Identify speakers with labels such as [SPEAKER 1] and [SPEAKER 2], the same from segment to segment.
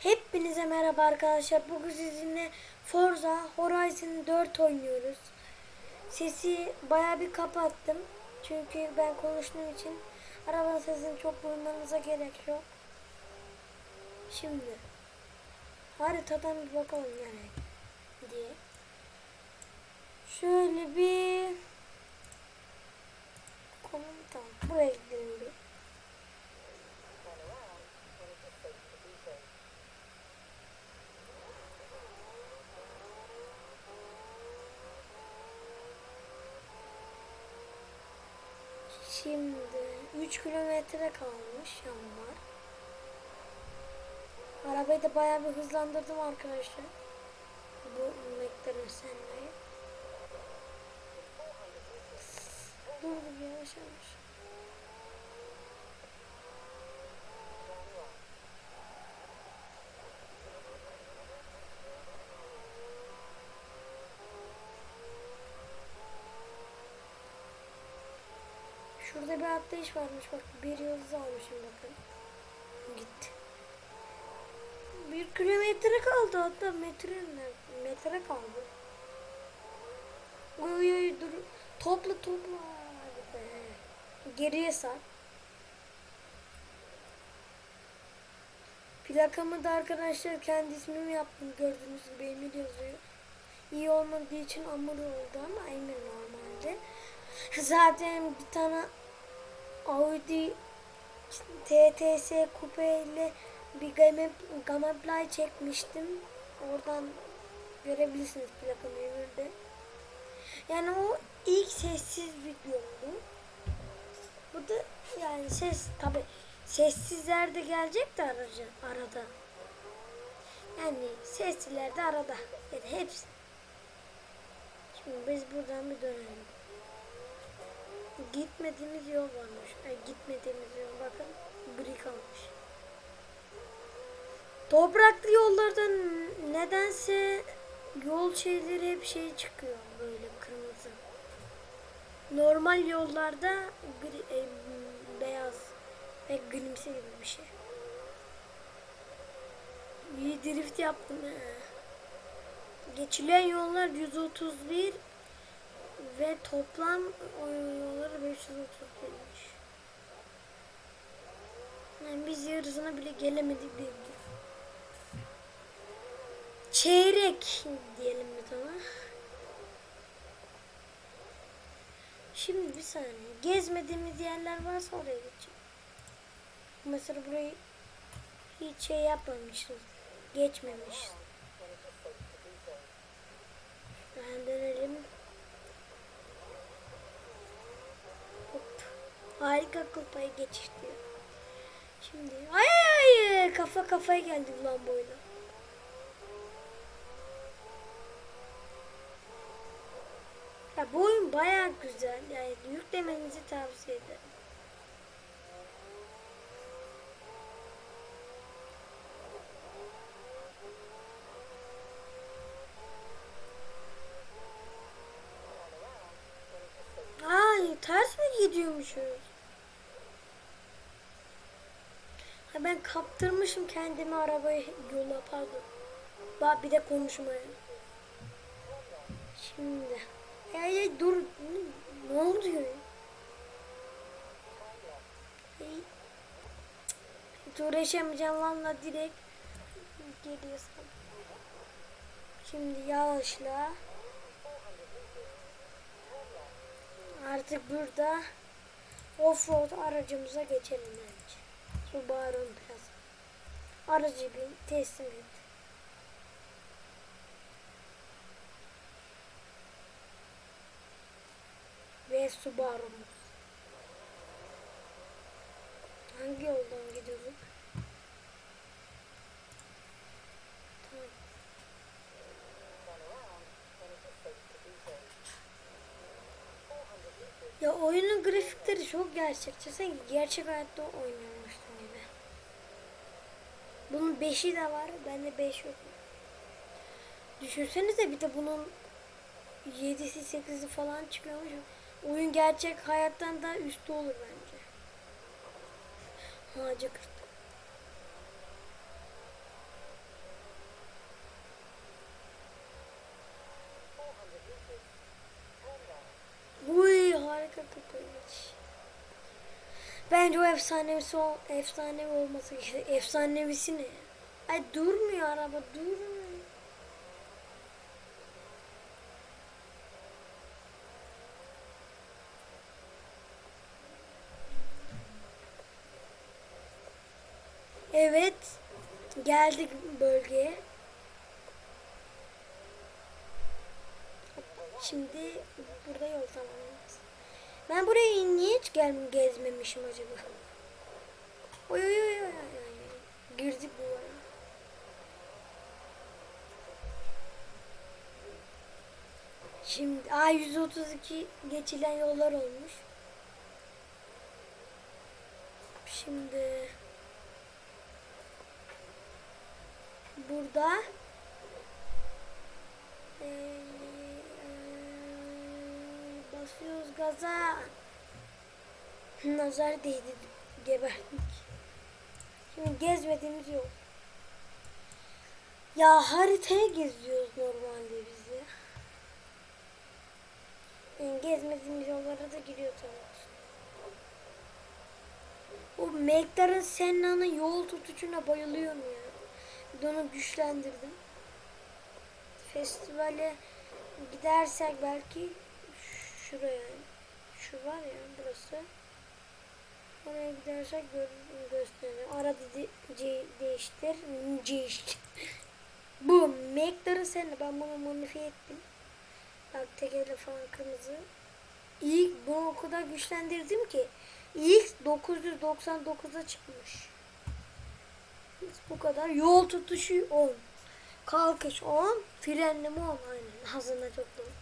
[SPEAKER 1] Hepinize merhaba arkadaşlar. Bugün sizinle Forza Horizon 4 oynuyoruz. Sesi baya bir kapattım. Çünkü ben konuştuğum için arabanın sesini çok duymanıza gerek yok. Şimdi haritadan bir bakalım nereye diye. Şöyle bir konum tamam. Buraya gidelim. Şimdi 3 kilometre kalmış yanlar. Arabayı da bayağı bir hızlandırdım arkadaşlar. Bu McLaren dur yavaş yavaş. Şurada bir atlayış varmış bak bir yıldız almışım bakın. Gitti. Bir kilometre kaldı hatta metre metre kaldı. Uy uy dur. Topla topla. Geriye sar. Plakamı da arkadaşlar kendi ismimi yaptım gördüğünüz gibi Emir yazıyor. İyi olmadığı için Amur oldu ama Emir normalde. Zaten bir tane Audi TTS Coupe ile bir game, gameplay çekmiştim. Oradan görebilirsiniz plakamı Emir'de. Yani o ilk sessiz videomdu. Bu da yani ses tabi sessizler de gelecek de aracı, arada. Yani sesliler de arada. Yani hepsi. Şimdi biz buradan bir dönelim. Gitmediğimiz yol varmış. Ay, gitmediğimiz yol bakın gri kalmış. Topraklı yollardan nedense yol şeyleri hep şey çıkıyor böyle kırmızı. Normal yollarda gri, e, beyaz ve grimsi gibi bir şey. İyi drift yaptım he. Geçilen yollar 131 ve toplam o yolları 531'miş. Yani biz yarısına bile gelemedik diye Çeyrek diyelim biz ona. Şimdi bir saniye. Gezmediğimiz yerler varsa oraya geçelim. Mesela burayı hiç şey yapmamışız. Geçmemişiz. Ben dönelim. Harika kupayı geçişti. Şimdi ay ay kafa kafaya geldi ulan boyla. Ya bu oyun bayağı güzel. Yani yüklemenizi tavsiye ederim. Ay ters mi gidiyormuşuz? Ha ben kaptırmışım kendimi arabayı yola pardon. Bak bir de konuşmaya. Şimdi. Ya ya dur. Ne oluyor? Hey. Hiç uğraşamayacağım valla direkt geliyorsun. Şimdi yavaşla. Artık burada offroad aracımıza geçelim bence. Subaru'nun. Aracı bir teslim et. Ve Subaru'muz. Hangi yoldan gidiyorduk? Ya oyunun grafikleri çok gerçekçi. Sanki gerçek hayatta oynuyormuşsun. Bunun 5'i de var. Bende 5 yok. Düşünsenize bir de bunun 7'si 8'i falan çıkıyormuş. Oyun gerçek hayattan daha üstü olur bence. Ha kırdım. Uy harika kapıymış. Bence o efsanevisi ol, efsanevi olması gerekiyor. Efsanevisi ne? Ay durmuyor araba durmuyor. Evet. Geldik bölgeye. Şimdi burada. Ben buraya niye hiç gel gezmemişim acaba? Oy oy oy oy. Girdik bu arada. Şimdi A132 geçilen yollar olmuş. Şimdi burada eee, basıyoruz gaza. Nazar değdi geberdik. Şimdi gezmediğimiz yok. Ya haritaya geziyoruz normalde biz ya. Yani gezmediğimiz yollara da giriyor tabii. O McLaren Senna'nın yol tutucuna bayılıyorum ya. Bir onu güçlendirdim. Festivale gidersek belki şuraya şu var ya burası. Oraya gidersek gö gösteriyor. Ara de değiştir. Değiştir. Bu McLaren Senna. Ben bunu modifiye ettim. Bak tekerle falan kırmızı. İlk bunu o kadar güçlendirdim ki ilk 999'a çıkmış. Bu kadar. Yol tutuşu 10. Kalkış 10. Frenleme 10. Aynen. Hazırına çok doğru.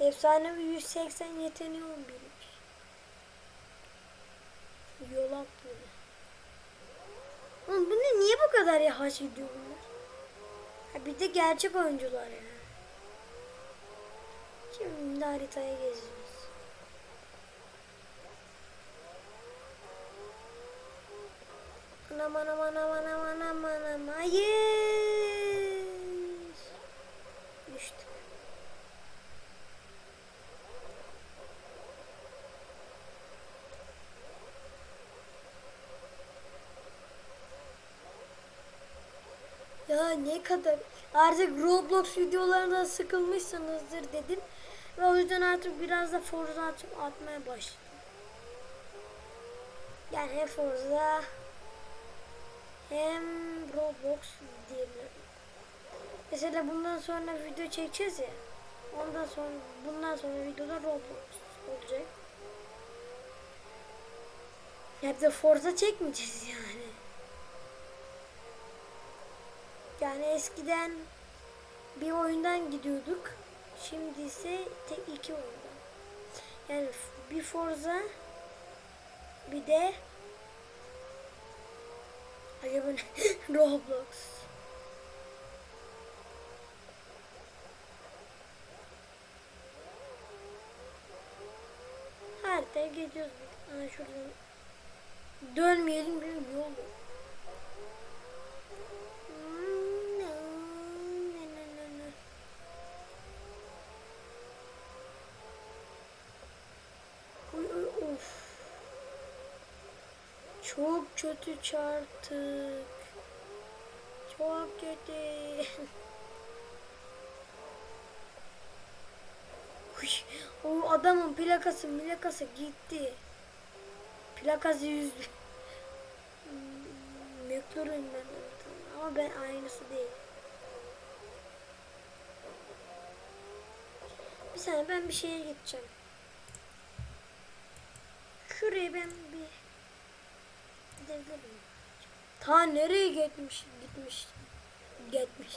[SPEAKER 1] Efsane bir 180 yeteneği 11'miş. Yol atlıyor. Oğlum bu ne? Niye bu kadar yavaş gidiyor bunlar? Ha bir de gerçek oyuncular ya. Şimdi haritaya geziyoruz. Anam anam anam anam anam anam. Hayır. Düştük. Ya ne kadar artık Roblox videolarından sıkılmışsınızdır dedim. Ve o yüzden artık biraz da Forza atmaya başladım. Yani hem Forza hem Roblox diyebilirim. Mesela bundan sonra video çekeceğiz ya. Ondan sonra bundan sonra videoda Roblox olacak. Hep de Forza çekmeyeceğiz yani. Yani eskiden bir oyundan gidiyorduk. Şimdi ise tek iki oyundan. Yani bir Forza bir de acaba? Roblox. Haritaya geçiyoruz. Aa, şuradan dönmeyelim bir yol yok. Oy, oy, of. Çok kötü çarptık. Çok kötü. O adamın plakası plakası gitti. Plakası yüz. McLaren ben ama ben aynısı değil. Bir saniye ben bir şeye gideceğim. Şuraya ben bir Ta nereye gitmiş gitmiş gitmiş.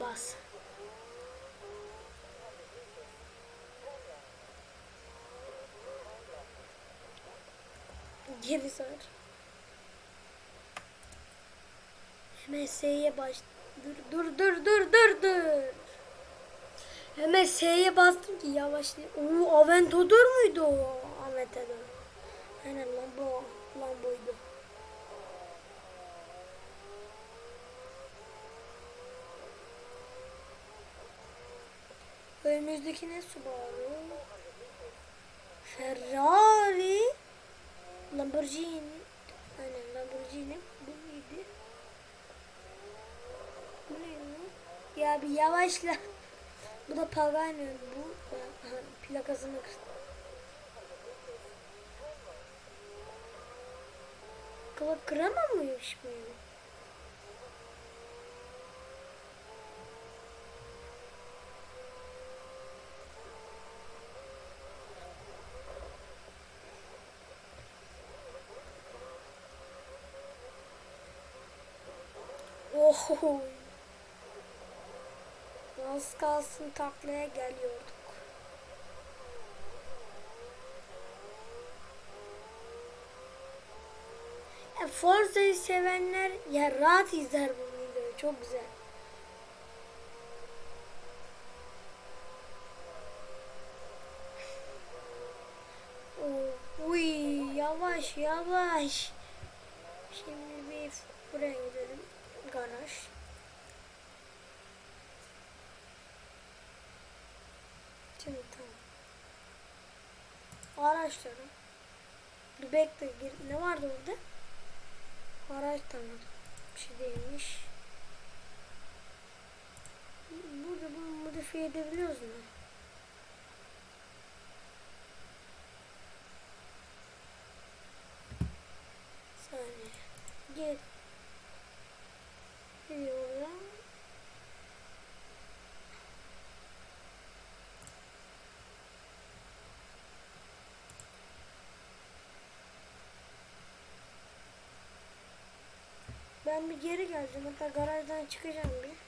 [SPEAKER 1] Bas. Geri sar. Hemen S'ye baş... Dur dur dur dur dur dur. Hemen S'ye bastım ki yavaşlayayım. Oo Aventador muydu o? Aventador. Aynen Lambo. Lambo'ydu. Önümüzdeki ne Subaru? Ferrari. Lamborghini. Aynen Lamborghini. Bu neydi? Bu ne ya? Ya bir yavaşla. Bu da Pagani. Bu aha, plakasını kırdı. Kıva kıramamış mıyım? Oh. Az kalsın taklaya geliyorduk. Ya Forza'yı sevenler ya rahat izler bu videoyu. Çok güzel. Uy yavaş yavaş. Şimdi bir buraya gidelim. Garaj. Şimdi tamam. Araçları. Bir bekle. Ne vardı orada? Araç tamam. Bir şey değilmiş. Burada bunu modifiye edebiliyoruz mu? Saniye. Gel. Ben bir geri geleceğim. Hatta garajdan çıkacağım bir.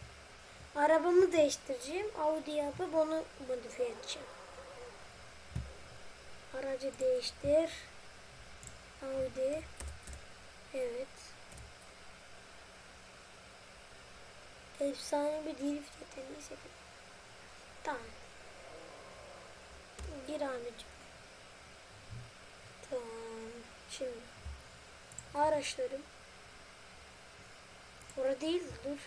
[SPEAKER 1] Arabamı değiştireceğim. Audi yapıp onu modifiye edeceğim. Aracı değiştir. Audi. Evet. Efsane bir drift yeteneği seçelim. Tamam. Gir abicim. Tamam. Şimdi. Araçlarım. Orada değil dur.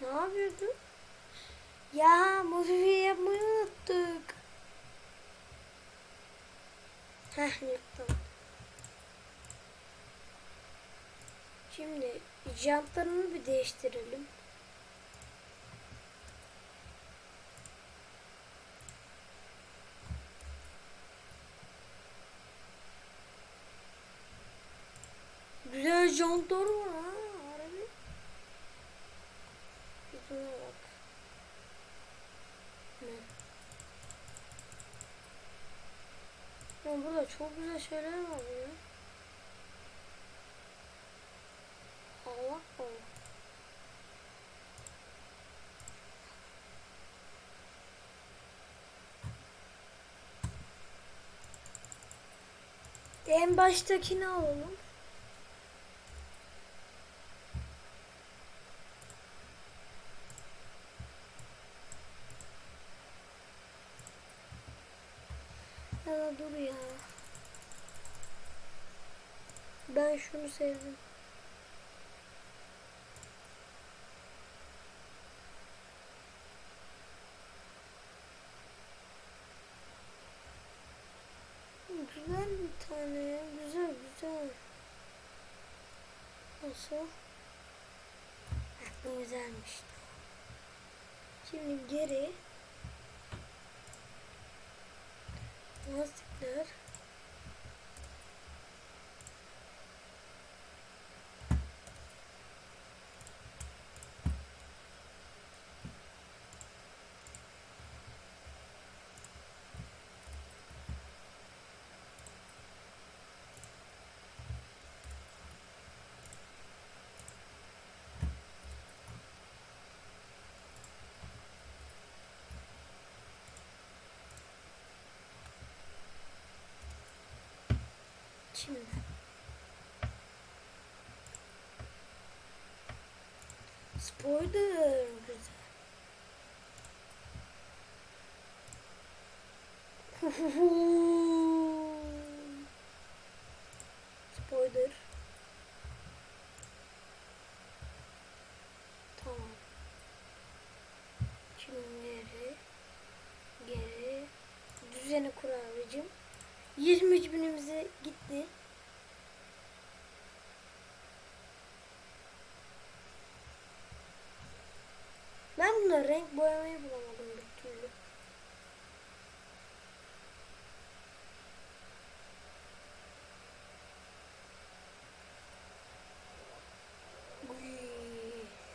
[SPEAKER 1] Ne yapıyordun? Ya modifiye yapmayı unuttuk. Heh yırttım. Şimdi jantlarını bir değiştirelim. Güzel jantlar var ha. Harbi. Yüzüne bak. Ne? Ya burada çok güzel şeyler var ya. Allah Allah. En baştakini alalım. Ya dur ya. Ben şunu sevdim. Güzel bir tane ya. Güzel güzel. Nasıl? Bu güzelmiş. Şimdi geri lastikler Şimdi. Spoiler güzel. Spoiler. Tamam. Şimdi geri. Düzeni kur abicim. 23 binimize gitti. Ben buna renk boyamayı bulamadım bir türlü.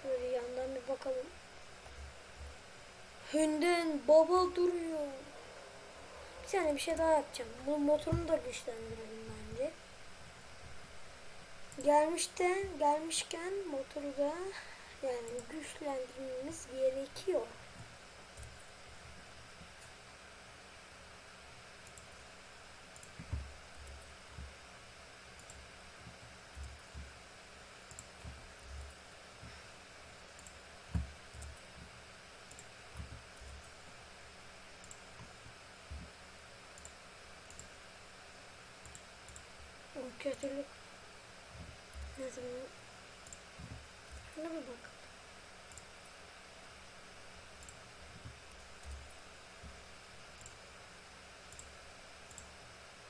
[SPEAKER 1] Şöyle yandan bir bakalım. Hünden baba duruyor. Tane bir şey daha yapacağım. Bu motorunu da güçlendirelim bence. Gelmişten, gelmişken motoru da yani güçlendirmemiz gerekiyor. O kötülük. Ne zaman? Şuna bir bak.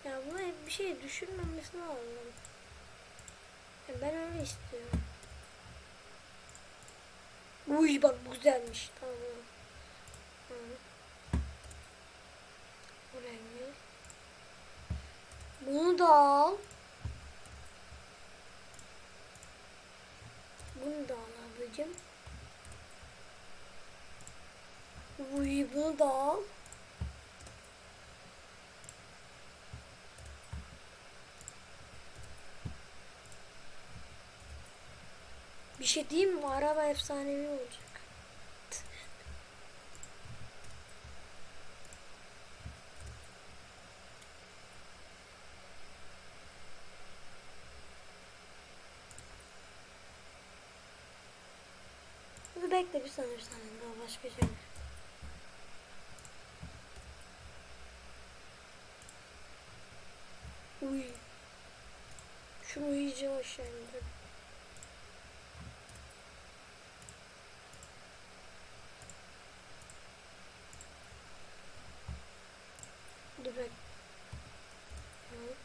[SPEAKER 1] Ya buna hep bir şey düşünmemesi lazım. Ya ben öyle istiyorum. Uy bak bu güzelmiş. Tamam. Bunu da al. Bunu da al ablacığım. Uy bunu da al. Bir şey diyeyim mi? Araba efsanevi olacak. Bir saniye daha başka şey. Uy. Şunu iyice aşağı indir. Dur bek. Hı.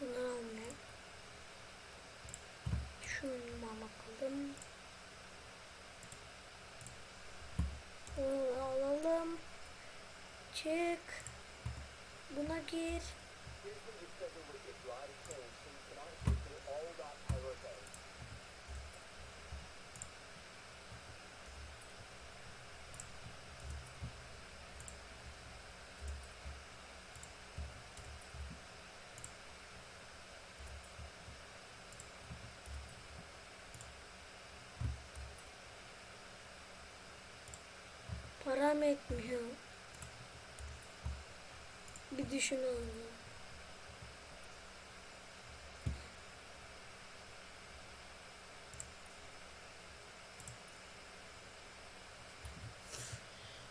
[SPEAKER 1] Bunları almayayım. Şuna bakalım. Bunu alalım. Çık. Buna gir. Param etmiyor. Bir düşün onu.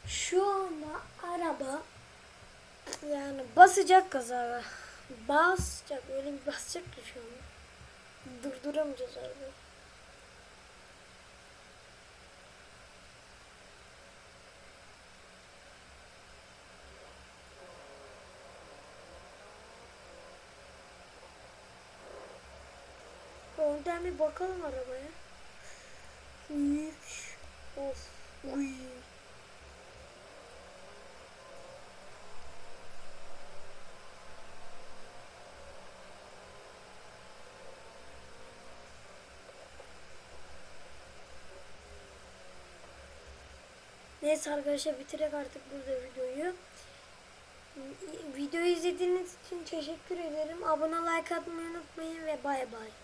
[SPEAKER 1] Şu anda araba yani basacak gaza. Basacak. Öyle bir basacak ki şu an. Durduramayacağız arabayı. Önden bir bakalım arabaya. Uy. Of. Uy. Neyse arkadaşlar bitirek artık burada videoyu. Videoyu izlediğiniz için teşekkür ederim. Abone like atmayı unutmayın ve bay bay.